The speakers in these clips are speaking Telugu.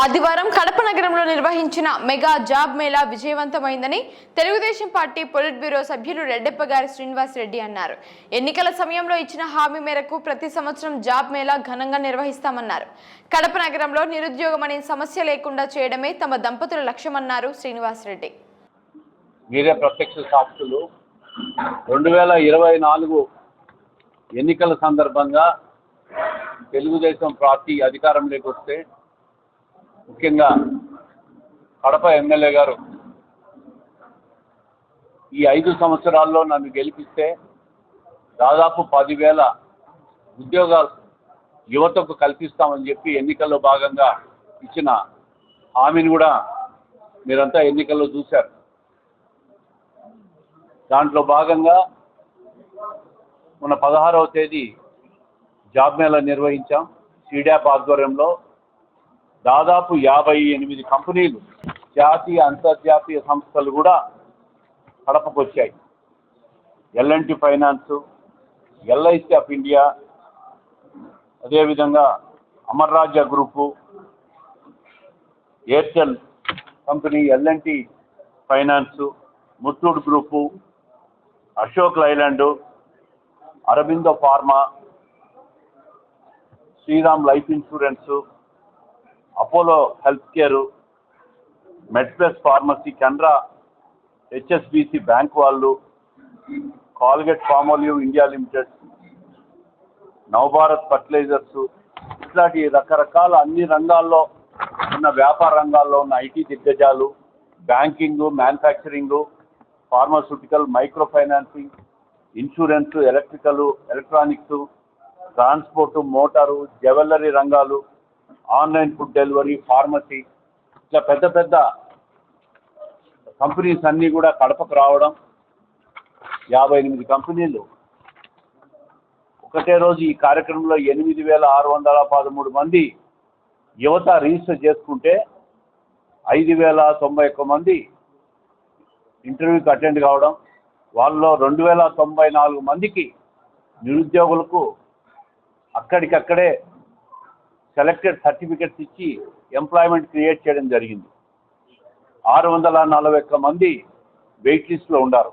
ఆదివారం కడప నగరంలో నిర్వహించిన మెగా జాబ్ మేళా విజయవంతమైందని తెలుగుదేశం పార్టీ పొలిట్ బ్యూరో సభ్యులు రెడ్డెప్ప గారి శ్రీనివాస్ రెడ్డి అన్నారు. ఎన్నికల సమయంలో ఇచ్చిన హామీ మేరకు ప్రతి సంవత్సరం జాబ్ మేళా ఘనంగా నిర్వహిస్తామన్నారు. కడప నగరంలో నిరుద్యోగం అనే సమస్య లేకుండా చేయడమే తమ దంపతుల లక్ష్యమన్నారు శ్రీనివాస్ రెడ్డి. మీరే ప్రత్యక్ష సాక్షులు రెండు వేల ఇరవై నాలుగు ఎన్నికల సందర్భంగా తెలుగుదేశం పార్టీ అధికారంలోకి వస్తే ముఖ్యంగా కడప ఎమ్మెల్యే గారు ఈ ఐదు సంవత్సరాల్లో నన్ను గెలిపిస్తే దాదాపు పదివేల ఉద్యోగాలు యువతకు కల్పిస్తామని చెప్పి ఎన్నికల్లో భాగంగా ఇచ్చిన హామీని కూడా మీరంతా ఎన్నికల్లో చూశారు. దాంట్లో భాగంగా మన పదహారవ తేదీ జాబ్ మేళా నిర్వహించాం. సీడాప్ ఆధ్వర్యంలో దాదాపు యాభై ఎనిమిది కంపెనీలు జాతీయ అంతర్జాతీయ సంస్థలు కూడా కడపకు వచ్చాయి LNT finance LIC of India అదేవిధంగా Amar group Airtel company LNT finance Muthoot group Ashok Leyland Aurobindo pharma Shriram life insurance Apollo health care MedPlus pharmacy Canara HSBC bank వాళ్ళు Colgate Palmolive India limited Navabharat fertilizers ఇట్లాంటి రకరకాల అన్ని రంగాల్లో ఉన్న వ్యాపార రంగాల్లో ఉన్న ఐటీ దిగ్గజాలు banking manufacturing pharmaceutical micro financing insurance electrical electronics transport motor jewellery రంగాలు ఆన్లైన్ ఫుడ్ డెలివరీ ఫార్మసీ ఇట్లా పెద్ద పెద్ద కంపెనీస్ అన్నీ కూడా కడపకు రావడం యాభై ఎనిమిది కంపెనీలు. ఒకటే రోజు ఈ కార్యక్రమంలో ఎనిమిది వేల ఆరు వందల పదమూడు మంది యువత రిజిస్టర్ చేసుకుంటే ఐదు వేల తొంభై ఒక్క మంది ఇంటర్వ్యూకి అటెండ్ కావడం వాళ్ళలో రెండు వేల తొంభై నాలుగు మందికి నిరుద్యోగులకు అక్కడికక్కడే సెలెక్టెడ్ సర్టిఫికెట్స్ ఇచ్చి ఎంప్లాయ్మెంట్ క్రియేట్ చేయడం జరిగింది. ఆరు వందల నలభై ఒక్క మంది వెయిట్ లిస్ట్లో ఉండారు.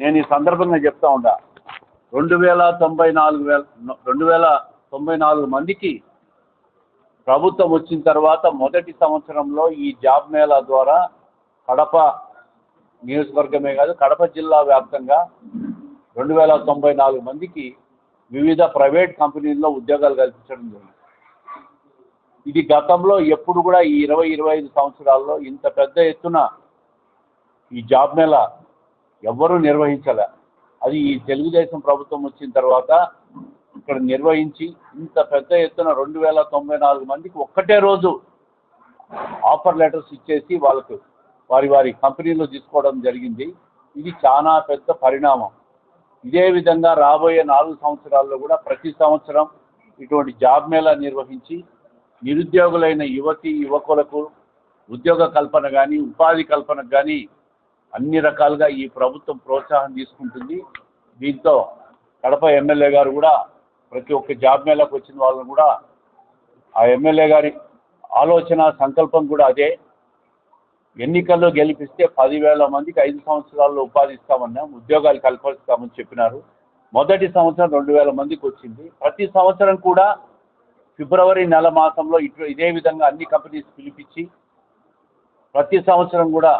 నేను ఈ సందర్భంగా చెప్తా ఉండా రెండు వేల తొంభై నాలుగు వేల రెండు వేల తొంభై నాలుగు మందికి ప్రభుత్వం వచ్చిన తర్వాత మొదటి సంవత్సరంలో ఈ జాబ్ మేళా ద్వారా కడప నియోజకవర్గమే కాదు కడప జిల్లా వ్యాప్తంగా రెండు వేల తొంభై నాలుగు మందికి వివిధ ప్రైవేట్ కంపెనీల్లో ఉద్యోగాలు కల్పించడం జరిగింది. ఇది గతంలో ఎప్పుడు కూడా ఈ ఇరవై ఇరవై ఐదు సంవత్సరాల్లో ఇంత పెద్ద ఎత్తున ఈ జాబ్ మేళ ఎవ్వరూ నిర్వహించలే. అది ఈ తెలుగుదేశం ప్రభుత్వం వచ్చిన తర్వాత ఇక్కడ నిర్వహించి ఇంత పెద్ద ఎత్తున రెండు వేల తొంభై నాలుగు మందికి ఒక్కటే రోజు ఆఫర్ లెటర్స్ ఇచ్చేసి వాళ్ళకు వారి వారి కంపెనీలో తీసుకోవడం జరిగింది. ఇది చాలా పెద్ద పరిణామం. ఇదే విధంగా రాబోయే నాలుగు సంవత్సరాల్లో కూడా ప్రతి సంవత్సరం ఇటువంటి జాబ్ మేళా నిర్వహించి నిరుద్యోగులైన యువతి యువకులకు ఉద్యోగ కల్పన కానీ ఉపాధి కల్పనకు కానీ అన్ని రకాలుగా ఈ ప్రభుత్వం ప్రోత్సాహం తీసుకుంటుంది. దీంతో కడప ఎమ్మెల్యే గారు కూడా ప్రతి ఒక్క జాబ్ మేళకు వచ్చిన వాళ్ళని కూడా ఆ ఎమ్మెల్యే గారి ఆలోచన సంకల్పం కూడా అదే. ఎన్నికల్లో గెలిపిస్తే పదివేల మందికి ఐదు సంవత్సరాల్లో ఉపాధి ఇస్తామన్నాం ఉద్యోగాలు కల్పిస్తామని చెప్పినారు. మొదటి సంవత్సరం రెండు వేల మందికి వచ్చింది. ప్రతి సంవత్సరం కూడా ఫిబ్రవరి నెల మాసంలో ఇటు ఇదే విధంగా అన్ని కంపెనీస్ పిలిపించి ప్రతి సంవత్సరం కూడా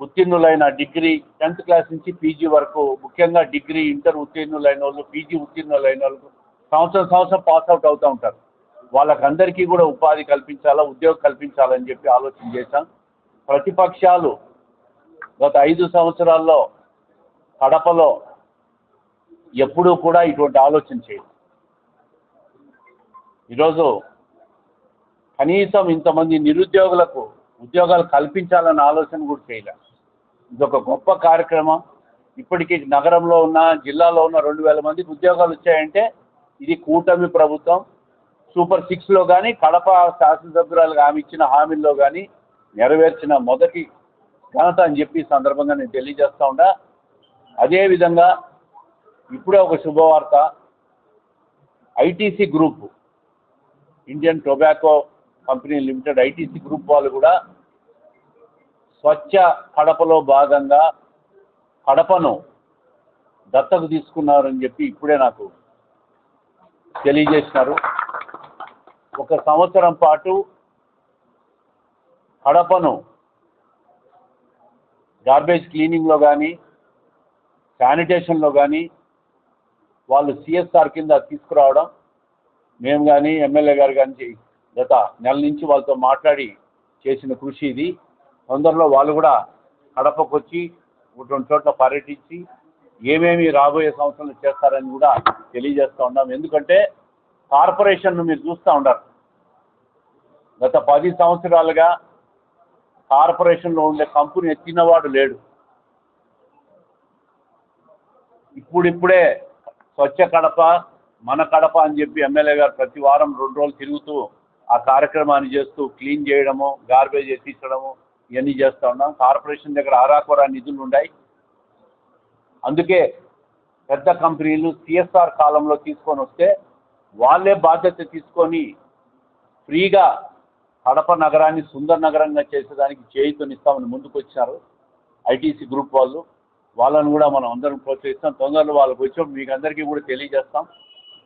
ఉత్తీర్ణులైన డిగ్రీ టెన్త్ క్లాస్ నుంచి పీజీ వరకు ముఖ్యంగా డిగ్రీ ఇంటర్ ఉత్తీర్ణులైన వాళ్ళు పీజీ ఉత్తీర్ణులైన వాళ్ళు సంవత్సరం సంవత్సరం పాస్ అవుట్ అవుతూ ఉంటారు. వాళ్ళకందరికీ కూడా ఉపాధి కల్పించాలా ఉద్యోగం కల్పించాలని చెప్పి ఆలోచన చేశాం. ప్రతిపక్షాలు గత ఐదు సంవత్సరాల్లో కడపలో ఎప్పుడూ కూడా ఇటువంటి ఆలోచన చేయదు ఈరోజు కనీసం ఇంతమంది నిరుద్యోగులకు ఉద్యోగాలు కల్పించాలన్న ఆలోచన కూడా చేయలే. ఇదొక గొప్ప కార్యక్రమం. ఇప్పటికీ నగరంలో ఉన్న జిల్లాలో ఉన్న రెండు వేల మందికి ఉద్యోగాలు వచ్చాయంటే ఇది కూటమి ప్రభుత్వం. సూపర్ సిక్స్లో కానీ కడప శాసనసభ్యురాలు ఆమె ఇచ్చిన హామీల్లో కానీ నెరవేర్చిన మొదటి ఘనత అని చెప్పి సందర్భంగా నేను తెలియజేస్తా ఉండా. అదేవిధంగా ఇప్పుడే ఒక శుభవార్త. ITC group Indian tobacco company limited ITC group వాళ్ళు కూడా స్వచ్ఛ కడపలో భాగంగా కడపను దత్తకు తీసుకున్నారని చెప్పి ఇప్పుడే నాకు తెలియజేసినారు. ఒక సంవత్సరం పాటు కడపను గార్బేజ్ క్లీనింగ్లో కానీ శానిటేషన్లో కానీ వాళ్ళు సిఎస్ఆర్ కింద తీసుకురావడం మేము కానీ ఎమ్మెల్యే గారు కానీ గత నెల నుంచి వాళ్ళతో మాట్లాడి చేసిన కృషి ఇది. తొందరలో వాళ్ళు కూడా కడపకు వచ్చి రెండు చోట్ల పర్యటించి ఏమేమి రాబోయే సంవత్సరంలో చేస్తారని కూడా తెలియజేస్తూ ఉన్నాం. ఎందుకంటే కార్పొరేషన్ను మీరు చూస్తూ ఉన్నారు. గత పది సంవత్సరాలుగా కార్పొరేషన్లో ఉండే కంపెనీ ఎత్తినవాడు లేడు. ఇప్పుడిప్పుడే స్వచ్ఛ కడప మన కడప అని చెప్పి ఎమ్మెల్యే గారు ప్రతి వారం రెండు రోజులు తిరుగుతూ ఆ కార్యక్రమాన్ని చేస్తూ క్లీన్ చేయడము గార్బేజ్ ఎత్తించడము ఇవన్నీ చేస్తూ ఉన్నాం. కార్పొరేషన్ దగ్గర ఆరాకొరా నిధులు ఉన్నాయి అందుకే పెద్ద కంపెనీలు సిఎస్ఆర్ కాలంలో తీసుకొని వస్తే వాళ్ళే బాధ్యత తీసుకొని ఫ్రీగా కడప నగరాన్ని సుందర నగరంగా చేసేదానికి చేయితోనిస్తామని ముందుకు వచ్చారు ఐటీసీ గ్రూప్ వాళ్ళు. వాళ్ళని కూడా మనం అందరం ప్రోత్సహిస్తాం. తొందరలో వాళ్ళకి వచ్చాం మీకు అందరికీ కూడా తెలియజేస్తాం.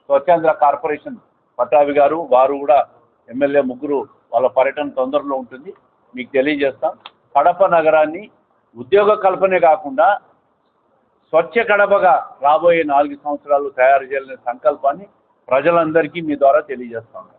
స్వచ్ఛాంధ్ర కార్పొరేషన్ పట్టాభి గారు వారు కూడా ఎమ్మెల్యే ముగ్గురు వాళ్ళ పర్యటన తొందరలో ఉంటుంది. మీకు తెలియజేస్తాం. కడప నగరాన్ని ఉద్యోగ కల్పనే కాకుండా స్వచ్ఛ కడపగా రాబోయే నాలుగు సంవత్సరాలు తయారు చేయాలనే సంకల్పాన్ని ప్రజలందరికీ మీ ద్వారా తెలియజేస్తాం.